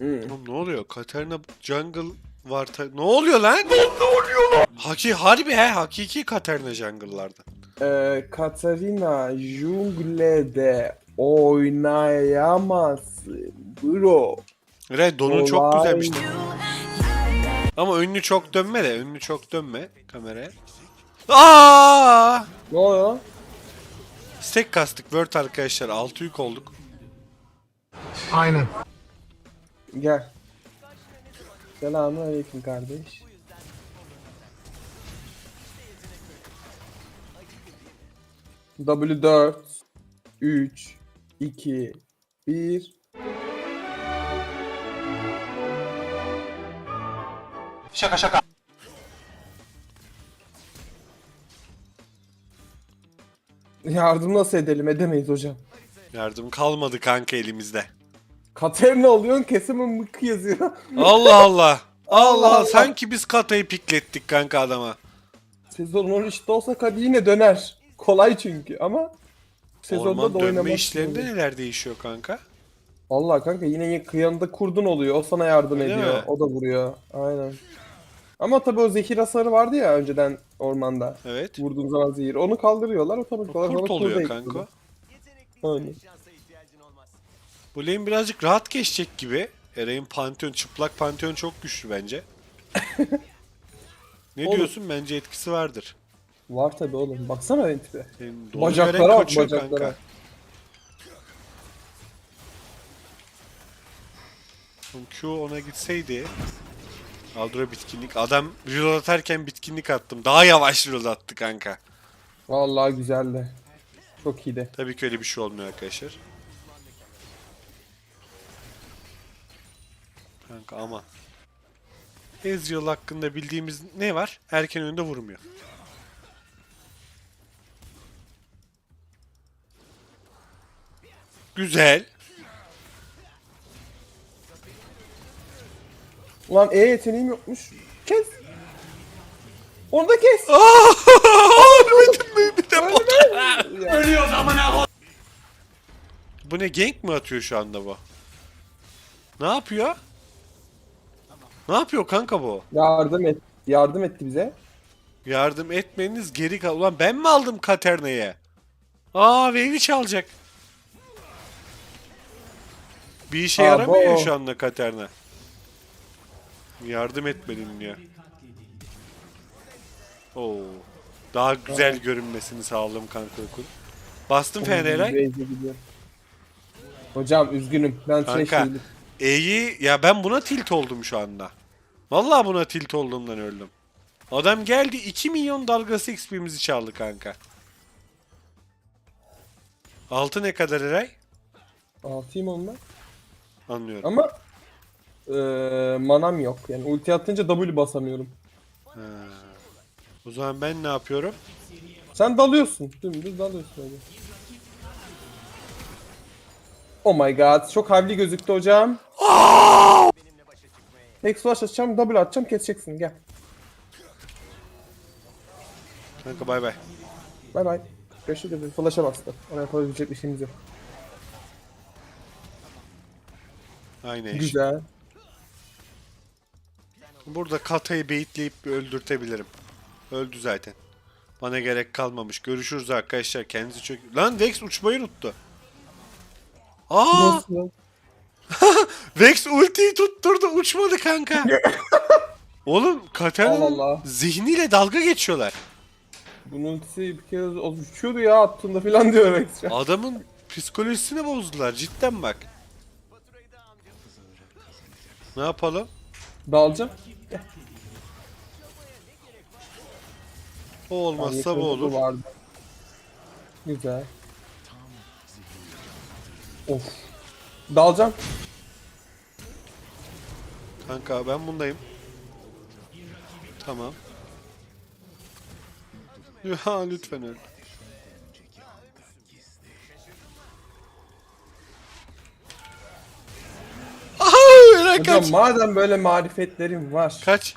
Oğlum ne oluyor? Katarina Jungle var. ta- Ne oluyor lan? Ne oluyor lan? Haki harbi he. Hakiki Katarina Jungle'lardan. Ee, Katarina jungle'de oynayamazsın bro. Re donun çok Olay. güzelmiş. Ama önünü çok dönme de. Önünü çok dönme kameraya. Aa! Ne oluyor? Stack kastık. Word arkadaşlar. 6 yük olduk. Aynen. Gel. Selamun aleyküm kardeş. W4 3 2 1 Şaka şaka. Yardım nasıl edelim? Edemeyiz hocam. Yardım kalmadı kanka elimizde. Katerina oluyorsun kesime mıkı yazıyor. Allah Allah. Allah Allah. Allah. Sanki biz katayı piklettik kanka adama. Sezon 13'te olsak hadi yine döner. Kolay çünkü ama sezonda Orman da dönme oynamak işlerinde zorunda. neler değişiyor kanka? Allah kanka yine kıyanda kurdun oluyor. O sana yardım Öyle ediyor. mi? O da vuruyor. Aynen. Ama tabii o zehir hasarı vardı ya önceden ormanda. Evet. Vurduğun zaman zehir. Onu kaldırıyorlar otomatik olarak. Kurt ona oluyor kanka. ekliyor. Aynen. Bu lane birazcık rahat geçecek gibi. Eray'ın Pantheon, çıplak Pantheon çok güçlü bence. ne Oğlum. diyorsun? Bence etkisi vardır. Var tabii oğlum. Baksana benim tipe. Senin Bacaklara bak, bacaklara. kanka. Oğlum Q ona gitseydi Aldro bitkinlik. Adam reload atarken bitkinlik attım. Daha yavaş reload attı kanka. Vallahi güzeldi. Çok iyiydi. Tabii ki öyle bir şey olmuyor arkadaşlar. Kanka ama Ezreal hakkında bildiğimiz ne var? Erken önde vurmuyor. Güzel. Ulan E yeteneğim yokmuş. Kes. Onu da kes. Ölmedin mi? Bir de bot. Bu ne gank mi atıyor şu anda bu? Ne yapıyor? Ne yapıyor kanka bu? Yardım et. Yardım etti bize. Yardım etmeniz geri kal. Ulan ben mi aldım Katerna'yı? Aa Wave'i çalacak. Bir işe Aa, yaramıyor şu anda Katerna. Yardım etmedin ya. Oo. Daha güzel görünmesini sağladım kanka okul. Bastım gidiyor. Hocam üzgünüm. Ben Kanka. değilim. E'yi ya ben buna tilt oldum şu anda. Vallahi buna tilt olduğumdan öldüm. Adam geldi 2 milyon dalgası XP'mizi çaldı kanka. Altı ne kadar Eray? Altıyım onunla. Anlıyorum. Ama eee manam yok. Yani ulti atınca W basamıyorum. Ha. O zaman ben ne yapıyorum? Sen dalıyorsun. Dümdüz dalıyorsun öyle. Oh my god. Çok havli gözüktü hocam. X flash atacağım, double atacağım, keseceksin. Gel. Kanka bay bay. Bay bay. Görüşürüz. dedi. Flash'a bastı. Ona yapabilecek bir şeyimiz yok. Aynen iş. Güzel. Burada Kata'yı beyitleyip bir öldürtebilirim. Öldü zaten. Bana gerek kalmamış. Görüşürüz arkadaşlar. Kendinize çok... Lan Vex uçmayı unuttu. Aa! Nasıl? Vex ultiyi tutturdu uçmadı kanka. Oğlum Allah Allah. zihniyle dalga geçiyorlar. Bunun ultisi bir kere o uçuyordu ya attığında falan diyor Rex. Adamın psikolojisini bozdular cidden bak. Ne yapalım? Dalacağım. O olmazsa bu olur. Vardı. Güzel. Of. Dalacağım. Kanka ben bundayım. Tamam. Ya lütfen öl. Aha Hocam kaç. madem böyle marifetlerim var. Kaç.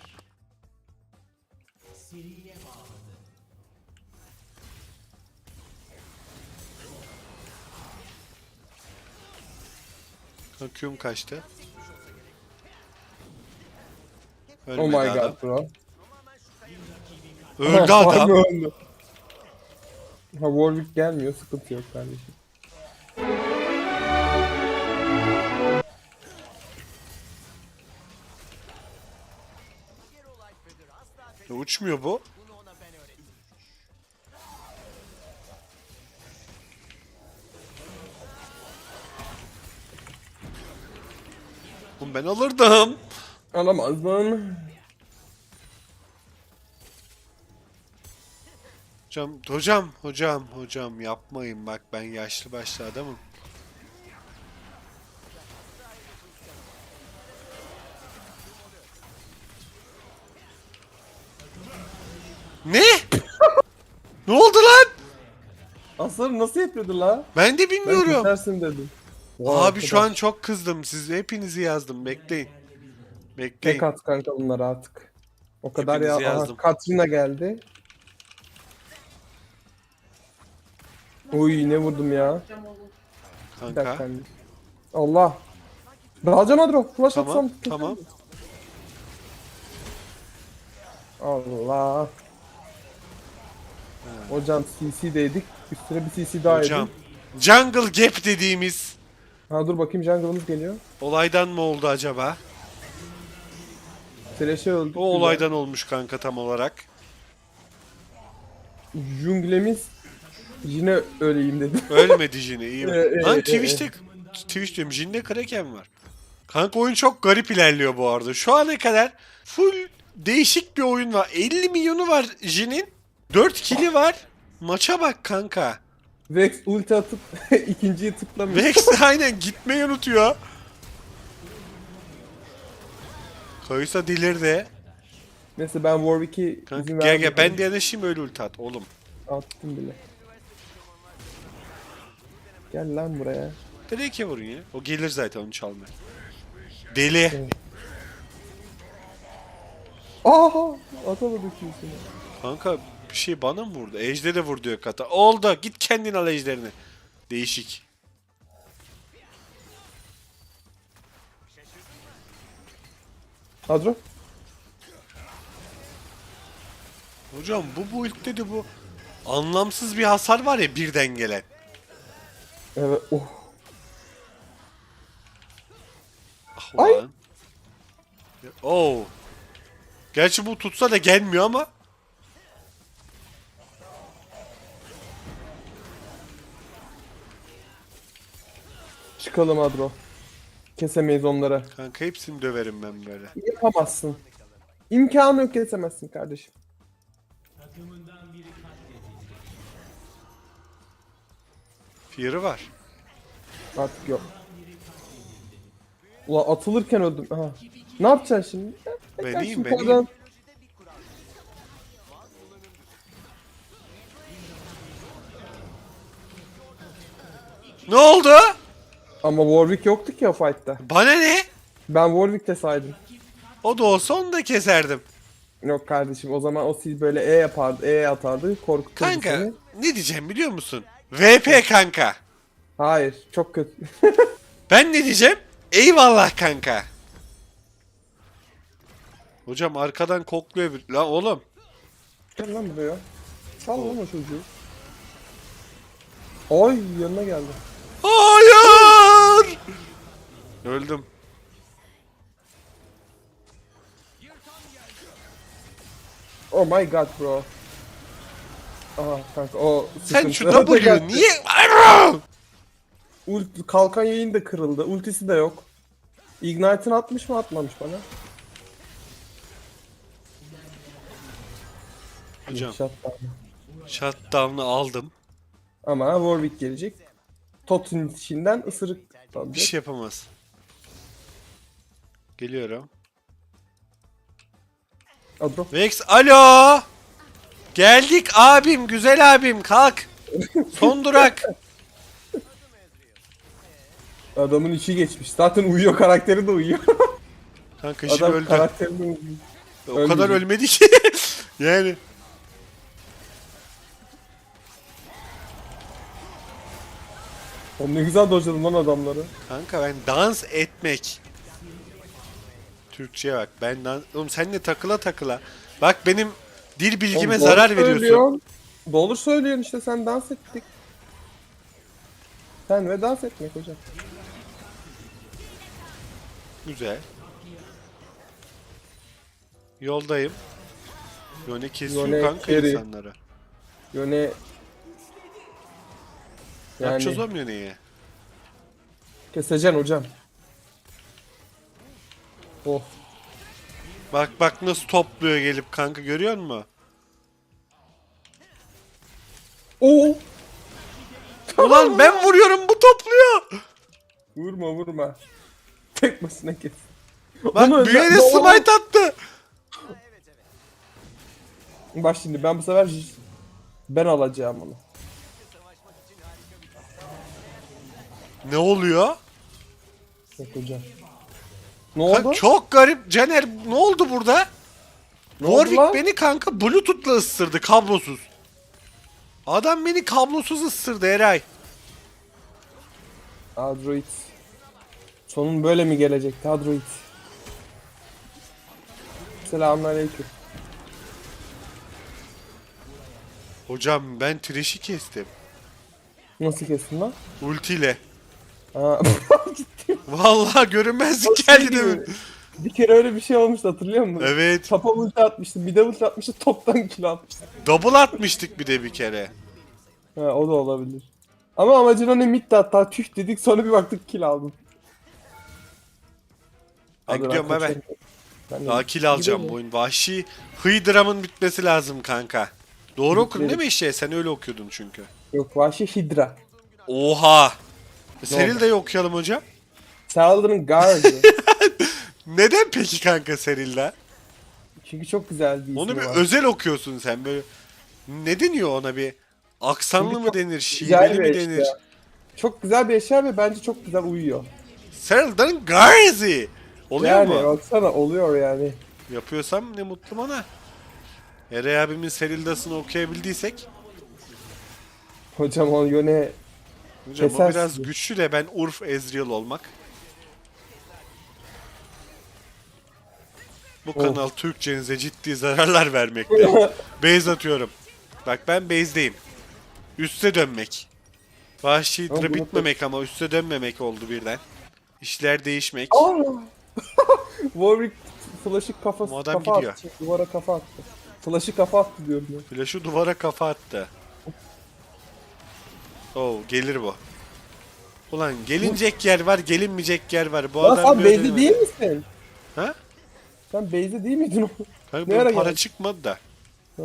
Q'm kaçtı. Ölmedi oh my adam. god bro. Öldü adam. Öldü. Ha Warwick gelmiyor sıkıntı yok kardeşim. E, uçmuyor bu. Ben alırdım. Alamaz lan. Hocam, hocam, hocam, hocam yapmayın bak ben yaşlı başlı adamım. Ne? ne oldu lan? Asır nasıl yapıyordu la? Ben de Ben bilmiyorum. kesersin dedim. Vay Abi şu an çok kızdım. Siz hepinizi yazdım. Bekleyin. Bekleyin. Tek at kanka bunları artık. O kadar ya. Hepinizi Aha, yazdım. Katrina geldi. Uy ne vurdum ya. Bir dakika. Kanka. Allah. Dalacağım Adro. Flash Tamam, atsam. tamam. Allah. Hocam CC'deydik. Üstüne bir CC daha Hocam. yedim. Jungle Gap dediğimiz Ha dur bakayım jungle'ımız geliyor. olaydan mı oldu acaba? Thresh'e öldük. O olaydan olmuş kanka tam olarak. Junglemiz yine öleyim dedim. Ölmedi Jin'i iyi. Ee, e, Lan e, Twitch'te Twitch diyorum Jin'de Kraken var. Kanka oyun çok garip ilerliyor bu arada. Şu ana kadar full değişik bir oyun var. 50 milyonu var Jin'in. 4 kill'i var. Maça bak kanka. Vex ulti atıp ikinciyi tıklamıyor. Vex aynen gitmeyi unutuyor. Kayısa delirdi. Neyse ben Warwick'i Kanka izin gel gel ben de yanaşayım öyle ulti at oğlum. Attım bile. Gel lan buraya. Drake'e vurun ya. O gelir zaten onu çalmaya. Deli. Aha! Atamadı kimsini. Kanka bir şey bana mı vurdu? Ejde de vur diyor kata. Oldu. Git kendin al ejderini. Değişik. Adro. Hocam bu bu ilk dedi bu. Anlamsız bir hasar var ya birden gelen. Evet. Oh. Ah Ay. ulan. Oo. Gerçi bu tutsa da gelmiyor ama. Çıkalım Adro. Kesemeyiz onları. Kanka hepsini döverim ben böyle. Yapamazsın. İmkanı yok kesemezsin kardeşim. Fear'ı var. Artık yok. Ulan atılırken öldüm. Aha. Ne yapacaksın şimdi? Ben Tekrar iyiyim. Ne oldu? Ama Warwick yoktu ki o fight'ta. Bana ne? Ben Warwick'te saydım. O da olsa onu da keserdim. Yok kardeşim o zaman o sil böyle E yapardı, E atardı, korkuturdu Kanka seni. ne diyeceğim biliyor musun? VP kanka. Hayır, çok kötü. Ben ne diyeceğim? Eyvallah kanka. Hocam arkadan kokluyor bir... Lan oğlum. Gel lan buraya. Sal lan o çocuğu. Ay yanına geldi. Öldüm. Oh my god bro. Aha kanka o Sen sıkıntı. şu W Geldi. niye... Ult, kalkan yayın da kırıldı. Ultisi de yok. Ignite'ını atmış mı atmamış bana? Hocam Shutdown. shutdown'ı aldım. Ama Warwick gelecek. Tot'un içinden ısırık Bir alacak. şey yapamaz. Geliyorum. Adro. Vex alo! Geldik abim, güzel abim kalk. Son durak. Adamın içi geçmiş. Zaten uyuyor karakteri de uyuyor. Kanka şimdi Adam öldü. karakteri de uyuyor. O kadar ölmeyecek. ölmedi ki. yani. Oğlum ne güzel dojladın lan adamları. Kanka ben dans etmek. Türkçe'ye bak. Ben dan... Oğlum senle takıla takıla. Bak benim dil bilgime Oğlum, zarar doğru veriyorsun. söylüyorsun. Doğru söylüyorsun işte sen dans ettik. Sen ve dans etmek hocam. Güzel. Yoldayım. Yone kesiyor Yone kanka carry. insanları. Yöne... Ne yapacağız Yani oğlum Yone'ye? keseceksin hocam. Oh. Bak bak nasıl topluyor gelip kanka görüyor musun? Oo. Ulan ben vuruyorum bu topluyor. Vurma vurma. Tek başına kes. Bak büyüğüne ben- smite attı. Bak şimdi ben bu sefer ben alacağım onu. Ne oluyor? Yok hocam. Ne oldu? Kanka çok garip. Caner ne oldu burada? Ne oldu Warwick lan? beni kanka bluetooth'la ısırdı kablosuz. Adam beni kablosuz ısırdı Eray. Android. Sonun böyle mi gelecekti Android? Selamünaleyküm. Hocam ben Thresh'i kestim. Nasıl kestin lan? Ultiyle. Aa. Vallahi görünmezlik geldi gibi? demin. Bir kere öyle bir şey olmuştu hatırlıyor musun? Evet. Tapa ulti atmıştım, bir de ulti atmıştı, toptan kill atmıştım. Double atmıştık bir de bir kere. Ha, o da olabilir. Ama amacın o ne mid de hatta tüh dedik sonra bir baktık kill aldım. Ben Hadi gidiyorum kaçıyorum. Ben de- Daha kill alacağım bu oyun. Vahşi Hydram'ın bitmesi lazım kanka. Doğru okudun değil mi işte? Sen öyle okuyordun çünkü. Yok vahşi Hydra. Oha. Seril de okuyalım hocam. Saldırın guardı. Neden peki kanka Seril'le? Çünkü çok güzel bir Onu bir var. özel okuyorsun sen böyle. Ne deniyor ona bir? Aksanlı Çünkü mı çok denir? güzel Şiveli bir mi denir? eşya. Çok güzel bir eşya ve bence çok güzel uyuyor. Seril'den Garzi. Oluyor yani mu? baksana oluyor yani. Yapıyorsam ne mutlu bana. Eray abimin Serildas'ını okuyabildiysek. Hocam o yöne Hocam o Kesersin. biraz güçlü de ben Urf Ezreal olmak. Bu Oh. kanal Türkçenize ciddi zararlar vermekte. base atıyorum. Bak ben base'deyim. Üste dönmek. Vahşi bunu- bitmemek ama üste dönmemek oldu birden. İşler değişmek. Warwick flash'ı kafası Bu adam kafa gidiyor. attı. Duvara kafa attı. Flash'ı kafa attı diyorum ya. Flash'ı duvara kafa attı. Oo gelir bu. Ulan gelinecek yer var, gelinmeyecek yer var. Bu Lan adam sen demedi. değil misin? Ha? Sen base'de değil miydin o? Kanka Ne ara para geldin? çıkmadı da. Ha.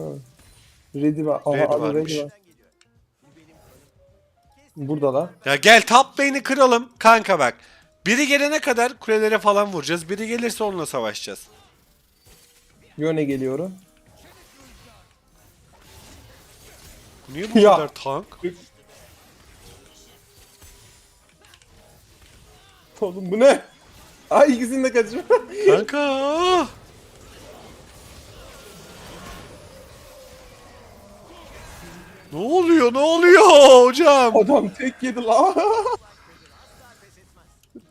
Ready var. Aha, Red abi varmış. var. Burada lan. Ya gel top lane'i kıralım. Kanka bak. Biri gelene kadar kulelere falan vuracağız. Biri gelirse onunla savaşacağız. Yöne geliyorum. Niye bu Ya. kadar tank? Oğlum bu ne? Ay ikisini de kaçırma. Kanka. Ne oluyor? Ne oluyor hocam? Adam tek yedi la.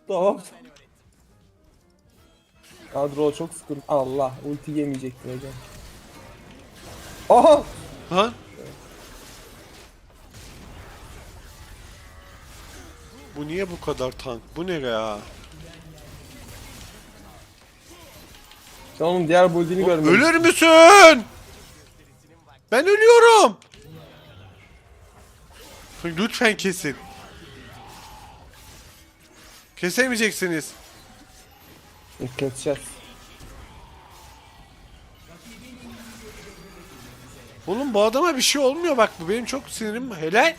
tamam. Kadro çok sıkıntı. Allah ulti yemeyecekti hocam. Aha! Ha? Bu niye bu kadar tank? Bu ne ya? Sen onun diğer build'ini görmedim. Ölür müsün? Ben ölüyorum. Lütfen kesin. Kesemeyeceksiniz. Keseceğiz. Oğlum bu adama bir şey olmuyor bak bu benim çok sinirim helal.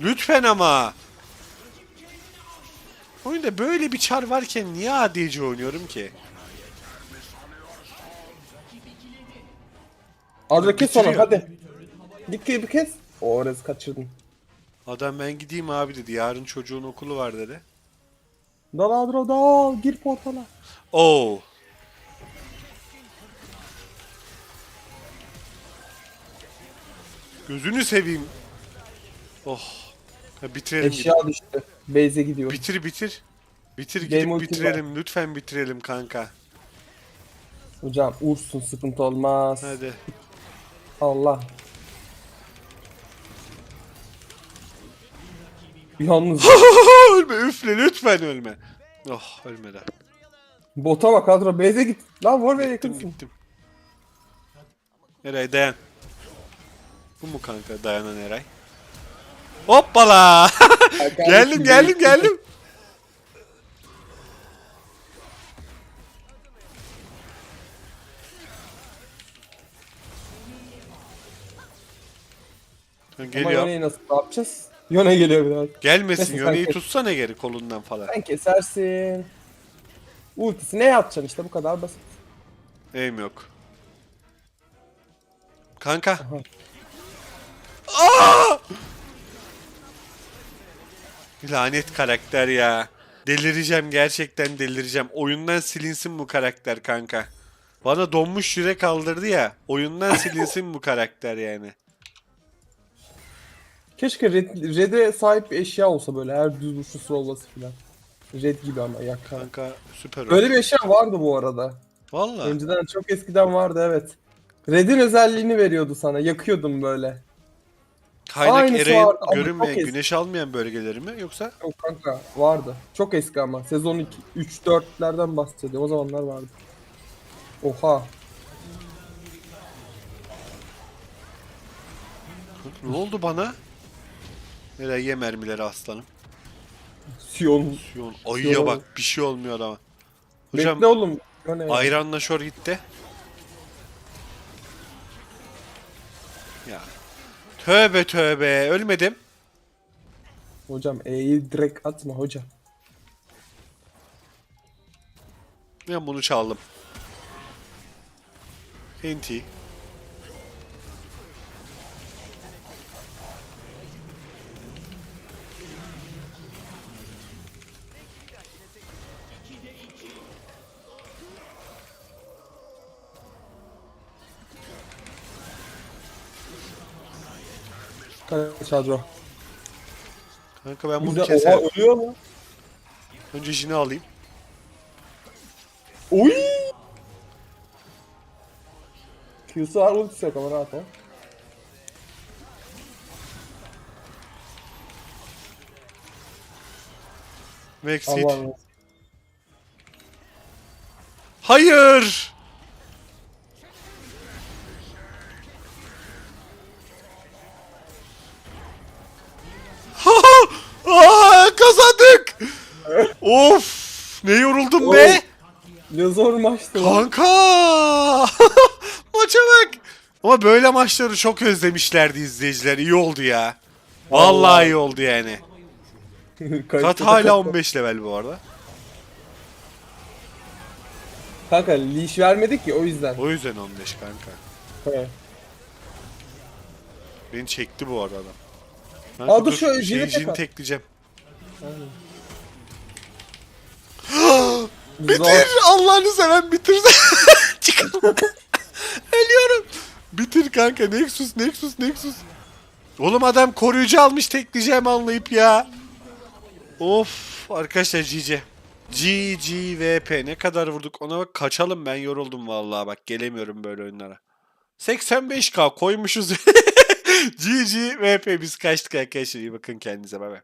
Lütfen ama. Oyunda böyle bir çar varken niye ADC oynuyorum ki? Adro kes onu Bitiriyor. hadi. Git bir kes. O orası kaçırdın. Adam ben gideyim abi dedi. Yarın çocuğun okulu var dedi. Dal Adro dal. Gir portala. Oo. Gözünü seveyim. Oh. Ha, bitirelim. Eşya düştü. Base'e gidiyor. Bitir bitir. Bitir Game gidip ulti bitirelim. Lütfen bitirelim kanka. Hocam ursun sıkıntı olmaz. Hadi. Allah. Yalnız ölme üfle lütfen ölme. Oh ölmeden. bota bak kadro base'e git. Lan Warwick'e Gittim yakınsın. gittim. Eray dayan. Bu mu kanka dayanan Eray? Hoppala! geldim geldim geldim. Ama Geliyor. Yone'yi nasıl ne yapacağız? Yone geliyor biraz. Gelmesin Neyse, Yone'yi sen- tutsana geri kolundan falan. Sen kesersin. Ultisi ne yapacaksın işte bu kadar basit. Eğim yok. Kanka. Aa! Lanet karakter ya. Delireceğim gerçekten delireceğim. Oyundan silinsin bu karakter kanka. Bana donmuş yürek kaldırdı ya. Oyundan silinsin bu karakter yani. Keşke red, red'e sahip bir eşya olsa böyle her düz vuruşu slollası filan. Red gibi ama yakar. Kanka süper Böyle bir eşya vardı bu arada. Valla. Önceden çok eskiden vardı evet. Red'in özelliğini veriyordu sana. Yakıyordum böyle. Kaynak ama görünmeyen güneş almayan bölgeleri mi yoksa? Yok kanka vardı. Çok eski ama. Sezon 2, 3, 4'lerden bahsediyorum. O zamanlar vardı. Oha. Ne oldu bana? Eray ye mermileri aslanım. Sion. Yon, ayıya Sion. bak bir şey olmuyor adama. Hocam Bekle oğlum. O ne? ayranla şor gitti. Ya. Tövbe tövbe ölmedim. Hocam E'yi direkt atma hocam. Ben bunu çaldım. Enti. Kaç Adro. Kanka ben bunu oha keserim. ölüyor mu? Önce jini alayım. Uy! Q'su var ultisi yok ama rahat ol. Vexit. Allah'ım. Hayır. Of. Ne yoruldum be. Ne zor maçtı. Kanka. Maça bak. Ama böyle maçları çok özlemişlerdi izleyiciler. İyi oldu ya. Vallahi iyi oldu yani. Kat hala kat- 15 level bu arada. Kanka leash vermedik ki o yüzden. O yüzden 15 kanka. He. Beni çekti bu arada. Kanka Aa, dur şu jini tekrar. tekleyeceğim. Zor. Bitir! Allah'ını seven bitir. Çıkalım. Ölüyorum. Bitir kanka. Nexus, Nexus, Nexus. Oğlum adam koruyucu almış tekleyeceğim anlayıp ya. Of arkadaşlar GG. GGVP ne kadar vurduk ona bak kaçalım ben yoruldum vallahi bak gelemiyorum böyle oyunlara. 85k koymuşuz. GGVP biz kaçtık arkadaşlar iyi bakın kendinize bay bay.